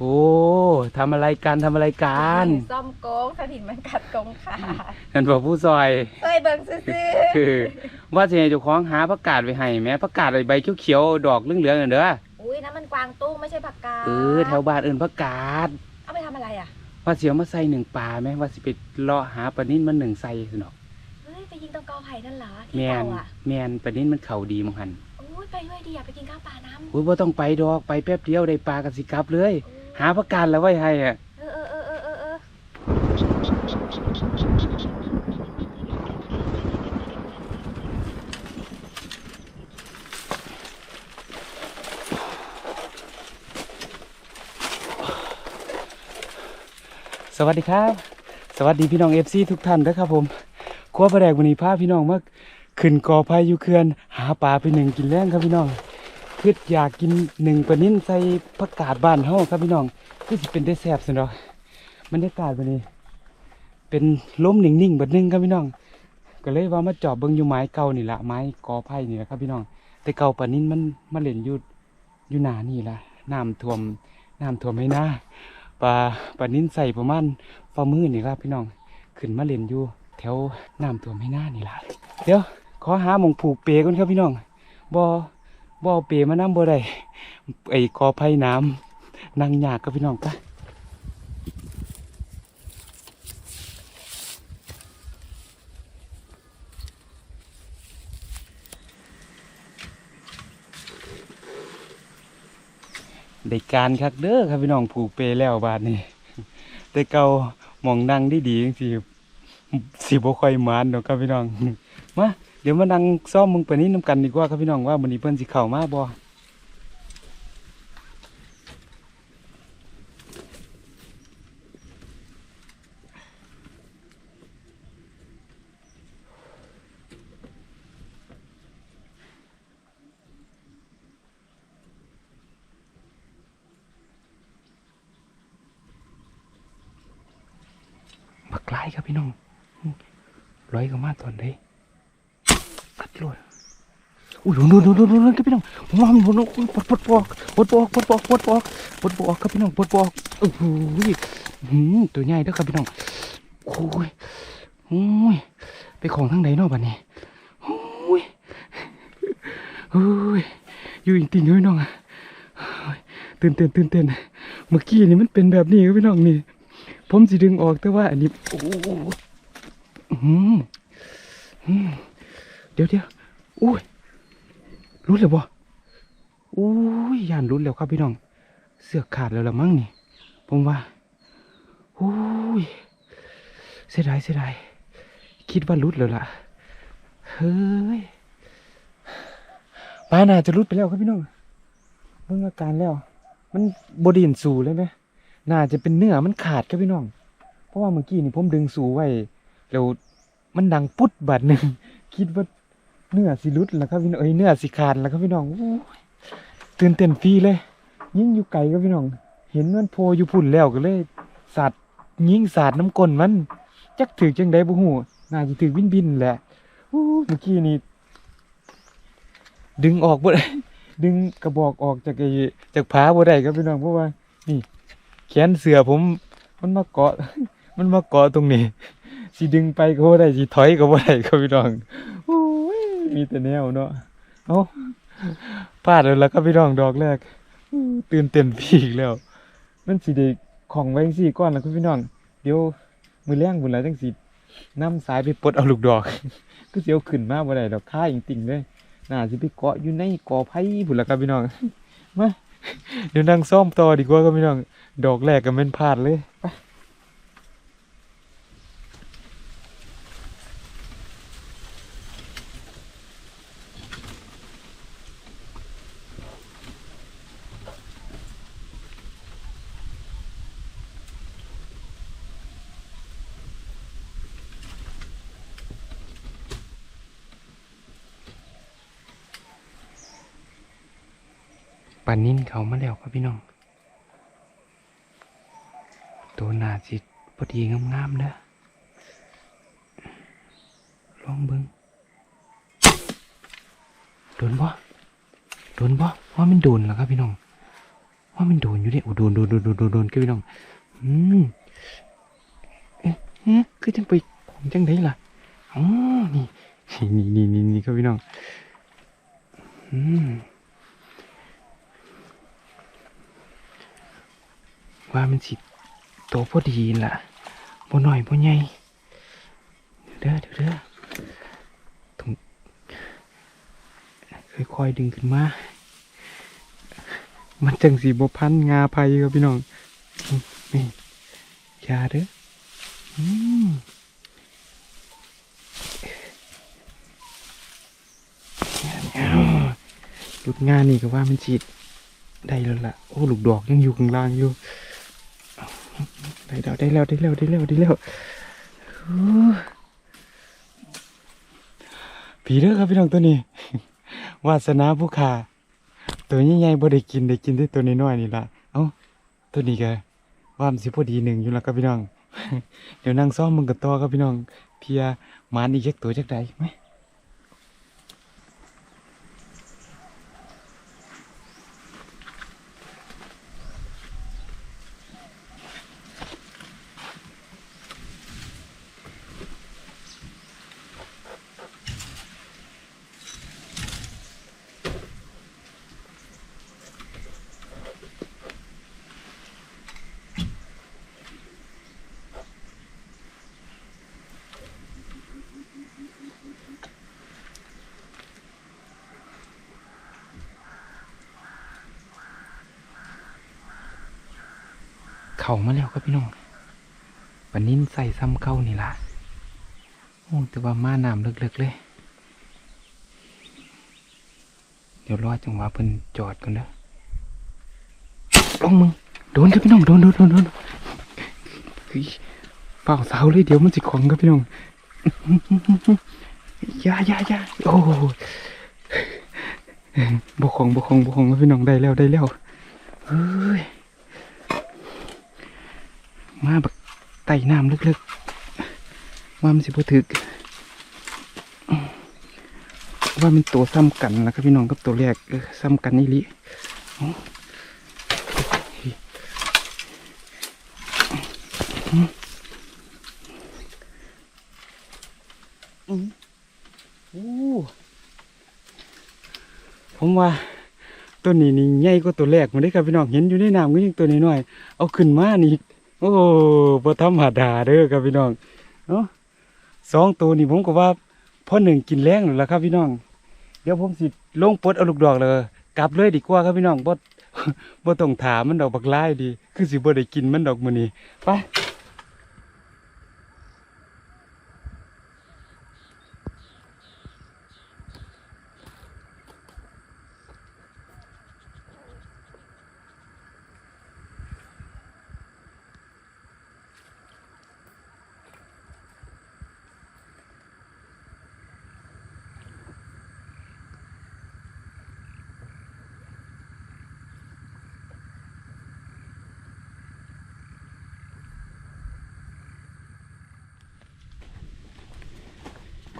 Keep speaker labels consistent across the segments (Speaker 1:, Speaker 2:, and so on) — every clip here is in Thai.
Speaker 1: โอ้ทำอะไรกันทำอะไรกัน
Speaker 2: ซ่อมโกงสถินมันกัดกงขา
Speaker 1: นั่นบอกผู้ซอย
Speaker 2: เอ้ยเบิ่งซื่อ
Speaker 1: คือว่าจะให้เจ้าของหาผักกาดไว้ให้แม่ผักกาดใบเขียวๆดอกเหลืองๆนั่นเด้อ
Speaker 2: ๆอุ้ยนั่นมันกวางตุ้งไม่ใช่ผักกาด
Speaker 1: เออแถวบ้านเอิ้นผักกาด
Speaker 2: เอาไปทำอะไรอะ
Speaker 1: ว่าเสียวมาใส่หนึ่งปลาไหมว่าสิไปเลาะหาปลานิ่นมันหนึ่งใส่สนอก
Speaker 2: เฮ้ยไปยิงตรงกอไผ่นั่นเหรอ
Speaker 1: แม
Speaker 2: ที่
Speaker 1: น
Speaker 2: เก่าอะ
Speaker 1: แมนปลานิ่นมันเข่าดีมั้งหัน
Speaker 2: อุ้ยไปด้วยดีอะไปกินข้าวปลาน้ำ
Speaker 1: อุ้ยว่าต้องไปดอกไปแป๊บเดียวได้ปลากันสิกลับเลย หาผักกาดแล้วไว้ให้อะ
Speaker 2: เออเออเออเออเออเออ
Speaker 1: สวัสดีครับ สวัสดีพี่น้องเอฟซีทุกท่านนะครับผมครัวประแดกวันนี้พาพี่น้องมาขึ้นกอไผ่ยูเขื่อน หาปลาไปหนึ่งกินแรงครับพี่น้อง คืออยากกินหนึ่งปลานิ่นใส่ผักกาดบ้านเฮาครับพี่น้องคือสิเป็นได้แซ่บสิเนาะบรรยากาศวันนี้ เป็นล้มนิ่งๆแบบนึงครับพี่น้อง ก็เลยว่ามาจอบเบิ่งอยู่ไม้เก่านี่ละไม้กอไผ่นี่แหละครับพี่น้อง แต่เก่าปลานิ่นมันมาเล่นอยู่อยู่หนานี่ละน้ำท่วมน้ำท่วมให้น้าปลาปลานิ่นใส่ประมาณฝ่ามือนี่ครับพี่น้องขึ้นมาเล่นอยู่แถวน้ำท่วมให้น้านี่ละเดี๋ยวขอหาหมองผูกเปก่อนครับพี่น้องบ่ บ่เอาเปมาน้ำบ่ได้ไอ้กอไผ่น้ำนั่งยากครับพี่น้องปะได้การคักเด้อครับพี่น้องผูกเปแล้วบาดนี้แต่เก่าหมองนั่งได้ดีจังสิสิบ่ค่อยมานดอกครับพี่น้องมา ดี๋ยวมานั่งซ่อมมึงไปนี้น้ำกันดีกว่าครับพี่น้องว่ามื้อนี้เพิ่นสิเข้ามาบ่บักไล่ครับพี่น้องร้อยเข้ามาตอนใดกัด ลอยอุ้ยโดนโดนโดนโดนโดนครับพี่น้องผมว่ามันโดนปดปวดปอกปวดปอกปดปอกปดปอกปดปอกครับพี่น้องปวดปอกโอ้โหหืมตัวใหญ่เด้อครับพี่น้องโอ้ยโอ้ยไปของทางไหนนาะบัดนี้โอ้ยโอ้ยอยู่จริงๆเลยน้องอ้ยตื่นเต้นตื่นเต้นเมื่อกี้นี่มันเป็นแบบนี้ครับพี่น้องนี่ผมสิดึงออกแต่ว่าอันนี้โอ้โหอื้อหืออืม เดี๋ยวเดี๋ยวอุ้ยรุดเลยบ่อุ้ยยานรุดแล้วครับพี่น้อง เสือกขาดแล้วละมั้งนี่ ผมว่าอุ้ยเสียดายเสียดายคิดว่ารุดแล้วล่ะ เฮ้ยปลาน่าจะรุดไปแล้วครับพี่น้องเบิ่งอาการแล้ว มันบดินสูเลยไหมน่าจะเป็นเนื้อมันขาดครับพี่น้อง เพราะว่าเมื่อกี้นี่ผมดึงสูไว้แล้วมันดังปุ๊ดบาดหนึ่งคิดว่า เนื้อสิหลุดแล้วครับพี่น้องเอ้ยเนื้อสิขาดแล้วครับพี่น้องตื่นเต้นฟรีเลย ยิ่งอยู่ไกลครับพี่น้อง เห็นมันโพอยู่พุ่นแล้วก็เลยสัตว์ยิงสาดน้ำกลนมัน จักถือจังได้บ่ฮู้น่าจะถือบินบินแหละโอ้เมื่อกี้นี่ดึงออกบ่ได้ดึงกระบอกออกจากไอ้จากผาบ่ได้ครับพี่น้องเพราะว่า นี่ แขนเสือผม มันมาเกาะ มันมาเกาะตรงนี้สิดึงไปก็บ่ได้สิถอยก็บ่ได้ครับพี่น้องโอ้ มีแต่แนวเนาะเอ้าพลาดแล้วล่ะครับพี่น้องดอกแรกตื่นเต้นพี่อีกแล้ว มันสิได้ของไว้จังซี่ก่อนแล้วครับพี่น้อง เดี๋ยวมือแรงพุ่นล่ะจังสินำสายไปปลดเอาลูกดอก ก็เสิเอาขึ้นมากบ่ได้ดอกค่าจริงๆเลยน่าสิไปเกาะอยู่ในกอไผ่พุ่นล่ะครับพี่น้องมาเดี๋ยวนั่งซ่อมต่อดีกว่าครับพี่น้อง ดอกแรกก็เป็นพลาดเลยไป ปันนินเขามาแล้วครับพี่น้อง ตัวหนาสิพอดีงามๆเด้อลองเบิ่งโดนบ่โดนบ่ว่ามันโดนแล้วครับพี่น้อง ว่ามันโดนอยู่เนี่ยโอ้โดนโดนโดนโดนโดนโดนครับพี่น้อง อืมเอ๊ะคือจังไปของจังไดล่ะอ๋อนี่นี่นี่นี่ครับพี่น้อง อืม ว่ามันสิโตพอดีล่ะบ่หน่อยบ่ใหญ่เดี๋ยวเด้อเดี๋ยวเด้อต้องค่อยๆดึงขึ้นมา มันจังสีบพันงาภัยครับพี่น้องนี่ยาเด้ออืมเอาหลุดงานนี่ก็ว่ามันฉีดได้แล้วล่ะ โอ้ ลูกดอกยังอยู่ข้างล่างอยู่ ได้แล้วได้แล้วได้แล้วได้แล้วได้แล้วผีเด้อครับพี่น้องตัวนี้วาสนาผู้ขาตัวใหญ่ๆบ่ได้กินได้กินได้ตัวน้อยๆนี่ละเอ้าตัวนี้ก็ว่ามสิพอดีหนึ่งอยู่แล้วครับพี่น้อง เดี๋ยวนั่งซ้อมมึงกับต่อครับพี่น้อง เพียหมานอีกจักตัวจักใดไหม เขามาแล้วครับพี่น้องวันนี้ใส่ซ้ำเข้านี่ล่ะโอ้แต่ว่ามาน้ำลึกๆเลย เดี๋ยวรอจังหวะเพิ่นจอดก่อนเด้อลงมึง โดนครับพี่น้อง โดนโดนโดนโดนเฮ้ยเปล่าสาวเลยเดี๋ยวมันสิของครับพี่น้องยาอยายาโอ้บกของบกของบกของครับพี่น้องได้แล้วได้แล้วเฮ้ย มาแบบไต่น้ำลึกๆ ว่ามันสิบ่ถึก ว่ามันตัวซ้ำกันนะครับพี่น้องกับตัวแรกซ้ำกันนี่ลิอ๋ออืมโอ้ผมว่าตัวนี้นี่ใหญ่กว่าตัวแรกมาได้ครับพี่น้องเห็นอยู่ในน้ำก็ยังตัวน้อยๆเอาขึ้นมานี่ โอ้บ่ธรรมดาเด้อครับพี่น้องเนาะสองตัวนี่ผมก็ว่าพ่อหนึ่งกินแรงหรือละครับพี่น้อง เดี๋ยวผมสิลงปลดเอาลูกดอกเลยกลับเลยดีกว่าครับพี่น้องบ่บ่ต้องถามมันดอกบักลายดี คือสิบ่ได้กินมันดอกมื้อนี้ไป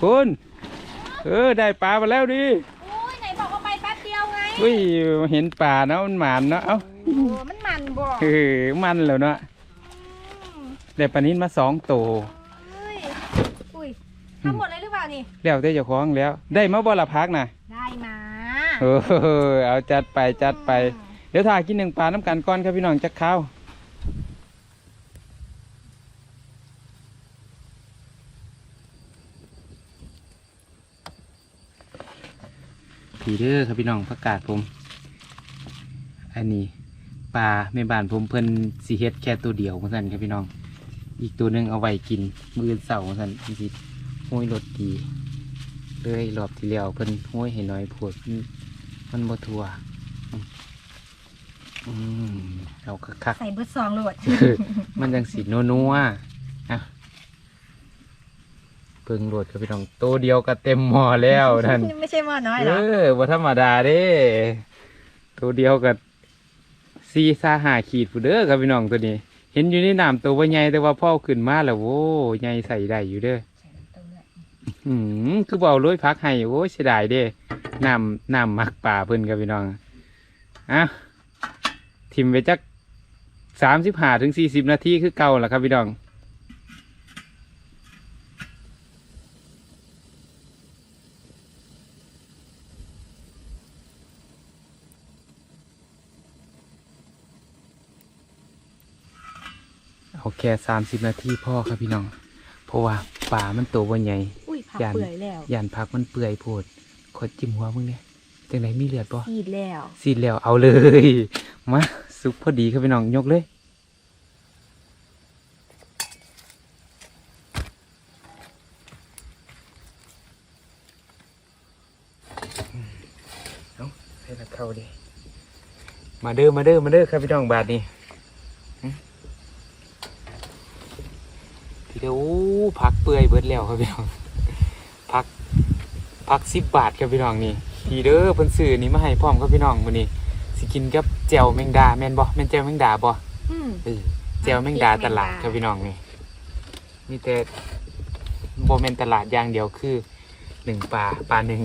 Speaker 1: คุณ เออได้ปลามาแล้วดิ
Speaker 2: โอ้ยไหนบอกว่าไปแป๊บเดียวไง
Speaker 1: อุ้ยเห็นปลาเนาะมันหมานเนาะเอ้า
Speaker 2: โอ้มันมันบ่
Speaker 1: เออมันแล้วเนาะ
Speaker 2: อืม
Speaker 1: ได้ปลานินมาสองตัว
Speaker 2: เฮ้ยอุ้ยทั้งหมดเลยหรือเปล่านี่
Speaker 1: แล้วแต่เจ้าของแล้ว ได้มาบ่ละพักน่ะ
Speaker 2: ได้มา
Speaker 1: เออเอาจัดไปจัดไป เดี๋ยวถ่ายกินหนึ่งปลาน้ำกันก่อนครับพี่น้องจักข้าว ผีเด้อครับพี่น้องประกาศผม อันนี้ปลาแม่บ้านผมเพิ่นสีเฮ็ดแค่ตัวเดียวเหมือนกันครับพี่น้อง อีกตัวหนึงเอาไว้กิน มืออนเสาร์เหมือนกันมันสิห้อยรสดีเลยรอบที่แล้วเพิ่นห้อยให้น้อยโพดมันมันบ่ทัวอืมอืมเอาคัก
Speaker 2: ใส่เบอร์สองโหลด
Speaker 1: ๆมันจังสีนัวนัวๆอะ เพิ่งโหลดครับพี่น้องตัวเดียวก็เต็มหม้อแล้วนั่น
Speaker 2: ไม่ใช่หม้อน้อย
Speaker 1: เอ
Speaker 2: เหรอ
Speaker 1: อบ่ธรรมดาเด้ตัวเดียวกับซีซาหาขีดผู้เด้อครับพี่น้องตัวนี้ เห็นอยู่ในน้ำตัวว่าใหญ่แต่ว่าพ่อขึ้นมาแล้วโว้ใหญ่ใส่ได้อยู่เด้ออืมคือเบเอาเลยพักให้โอ้ยเสียดายเด้น้ำน้ำมักป่าเพิ่นครับพี่น้องอะททิมไปจักสามสิบห้าถึงสี่สิบนาทีคือเก่าล่ะครับพี่น้อง เอาแค่สามสิบนาทีพ่อครับพี่น้อง เพราะว่าป่ามันโตว่าใหญ่
Speaker 2: อุ้ยผัก
Speaker 1: ยัน
Speaker 2: เปื่อยแล้ว
Speaker 1: ยานพักมันเปื่อยโพดขอจิ้มหัวมึงเนี่ยจังไหนมีเลือดปะ
Speaker 2: ขีดแล้ว
Speaker 1: สีดแล้วเอาเลย มาสุกพอดีครับพี่น้องยกเลยเอาให้ละเข้าดิมาเด้อมาเด้อมาเด้อครับพี่น้องบาทนี้หึพี่เด้อโอ้ ผักเปื่อยเบิดแล้วครับพี่น้องผักผักสิบบาทครับพี่น้องนี่พี่เด้อเพิ่นซื้อนี่มาให้พร้อมครับพี่น้องมื้อนี้สิกินกับแจ่วแมงดาแม่นบ่แม่นแจ่วแมงดาบ่
Speaker 2: อืม
Speaker 1: เออแจ่วแมงดาตลาดครับพี่น้องนี่มีแต่บ่แม่นตลาดอย่างเดียวคือหนึ่งปลาปลาหนึ่ง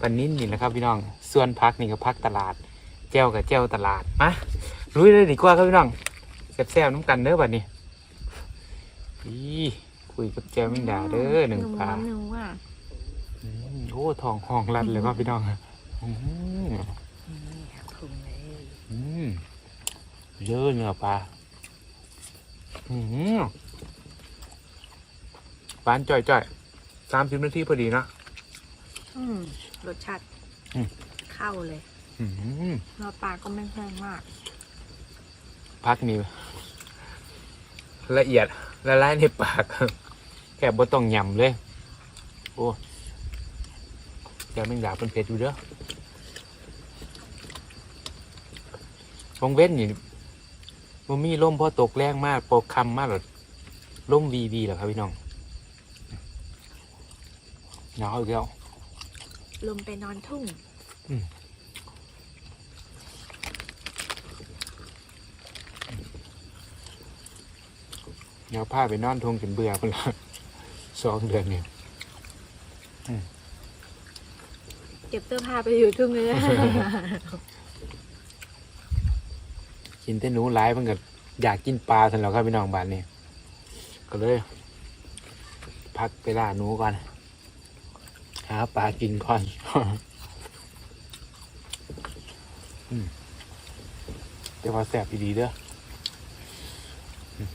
Speaker 1: ปลานิ่นนี่แหละครับพี่น้อง ส่วนพักนี่ก็พักตลาดแจ่วกับแจ่วตลาดมาลุยเลยดีกว่าครับพี่น้องแซ่บๆน้ำกันเด้อบัดนี้อี คุยกับแจ่วแมงดาเด้อหนึ่งปลา
Speaker 2: หนึ่งว่า
Speaker 1: อืมโอ้ทองห้องรัดเลยครับพี่น้องอืม
Speaker 2: ถุงเลย
Speaker 1: อืมเยอะเนื้อปลาอืมหวานจ่อยๆสามสิบนาทีพอดีนะ
Speaker 2: อืมรสชาติ
Speaker 1: อืม
Speaker 2: เข้าเลย
Speaker 1: อืม
Speaker 2: เนื้อปลาก็ไม่แห้งมาก
Speaker 1: พักนี้ละเอียดละลายในปากแค่บ่ต้องยำเลย โอ้เดี๋ยวแมงดาเป็นเผ็ดอยู่เด้อวงเว้นนี่มันมีลมพอตกแรงมากปกคำมากหรอลมวีวีเหรอครับพี่น้องหนาวอีกแล้ว
Speaker 2: ลมไปนอนทุ่ง
Speaker 1: เดี๋ยวผ้าไปนอนทงจนเบื่อคนละ สองเดือนเนี่ย
Speaker 2: เก็บเสื้อผ้าไปอยู่ทุ่งเลย
Speaker 1: กินแต่หนูหลายมันก็อยากกินปลาสันแล้วครับพี่น้องบ้านนี้ก็เลย พักไปล่าหนูก่อนหาปลากินก่อนอืมแต่ว่าแสบดีๆเด้ออืม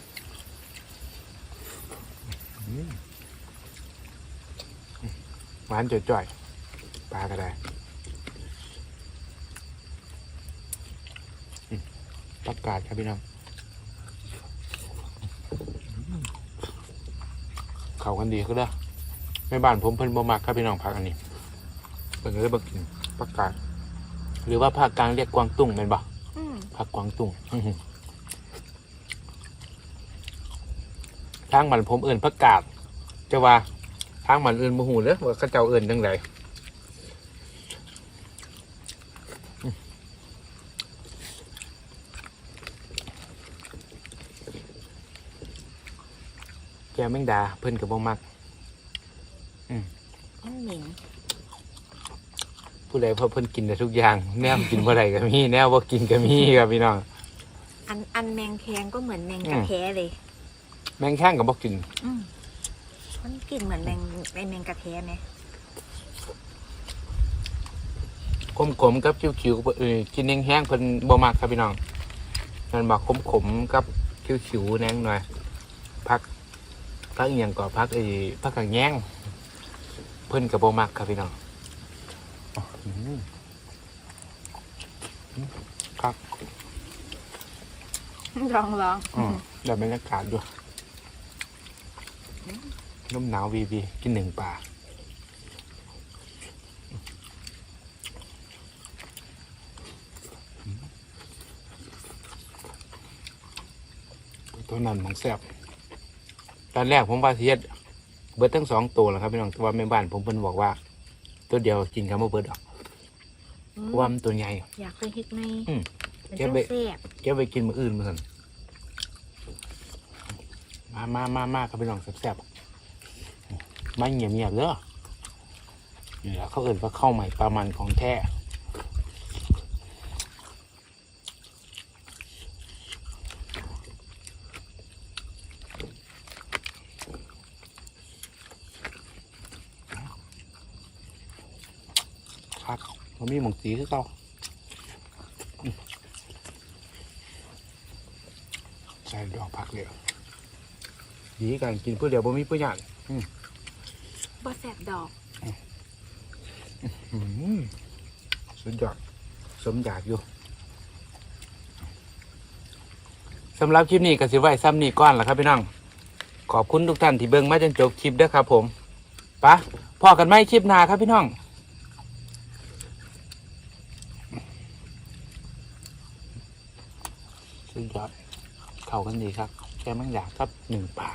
Speaker 1: อืม หวานจ่อยๆปลาก็ได้ประกาศครับพี่น้องเขากันดีก็ได้อแม่บ้านผมเพิ่นบ่มักครับพี่น้องพักอันนี้เพิ่นก็เลยบ่กินประกาศหรือว่าภาคกลางเรียกกวางตุ้งเป็นบ่
Speaker 2: อืม
Speaker 1: ภาคกวางตุ้งอื้อหือทางมันผมเอื่นประกาศจะว่า ทางมันเอื่นบ่ฮู้เด้อว่าเขาเจ้าเอื่นจังไดแกวแมงดาเพิ่นก็บ่มัก
Speaker 2: มันเหม็น
Speaker 1: ผู้ใดเพราะเพิ่นกินได้ทุกอย่าง แนมกินบ่ได้ก็มี แนวบ่กินก็มีครับพี่น้อง
Speaker 2: อันอันแมงแคงก็เหมือนแมง
Speaker 1: อืม
Speaker 2: กระแทเลย
Speaker 1: แมงข้างก็บ่กิน
Speaker 2: อืม มันกลิ่นเหมือนแมงแมงกระแทไหม
Speaker 1: ขมๆกับคิ้วๆก็บ่เออกินแห้งๆเพิ่นบ่มักครับพี่น้องมันมักขมๆกับคิ้วๆแหนงหน่อยพักพักอีหยังก็พักไอ้พักกางแยงเพิ่นก็บ่มักครับพี่น้องอื้อหือครับ
Speaker 2: ลองลอง
Speaker 1: อืมเดี๋ยวบรรยากาศด้วย ลมหนาววีวีกินหนึ่งป่าตัวนั้นมันแซ่บตอนแรกผมว่าสิเฮ็ดเบิดทั้งสองตัวแหล้วครับพี่น้องแต่ว่าแม่บ้านผมเพิ่นบอกว่า ตัวเดียวกินคำว่าเบิดออก
Speaker 2: อื
Speaker 1: เพ
Speaker 2: ม
Speaker 1: ราะว่ามันตัวใหญ่
Speaker 2: อยากไปเฮ็ดใน
Speaker 1: อืม
Speaker 2: มัน
Speaker 1: เก็บ
Speaker 2: จะ
Speaker 1: ไว้
Speaker 2: แซ่บ
Speaker 1: เก็บไปกินมื้ออื่นมื้อนั้นมามามามาครับพี่น้องแซ่บๆ ไม่เงียบเงียบเด้อนี่แหละเขาเอื่นว่าเข้าใหม่ปลามันของแท้ครับมันมีหมองสีคือเก่าใส่ดอกผักเดียวดีกันกินเพื่อเดียวบ่มีเพื่อหยาดอืม
Speaker 2: บ่แสบดอก
Speaker 1: อืมสุดยอดสมอยากอยู่สำหรับคลิปนี้ก็สิไว้ซ้ำนี่ก่อนล่ะครับพี่น้อง ขอบคุณทุกท่านที่เบิ่งมาจนจบคลิปเด้อครับผมปะพอกันไหมคลิปหน้าครับพี่น้อง สุดยอดเข้ากันดีครับแค่มังอยากครับหนึ่งป่า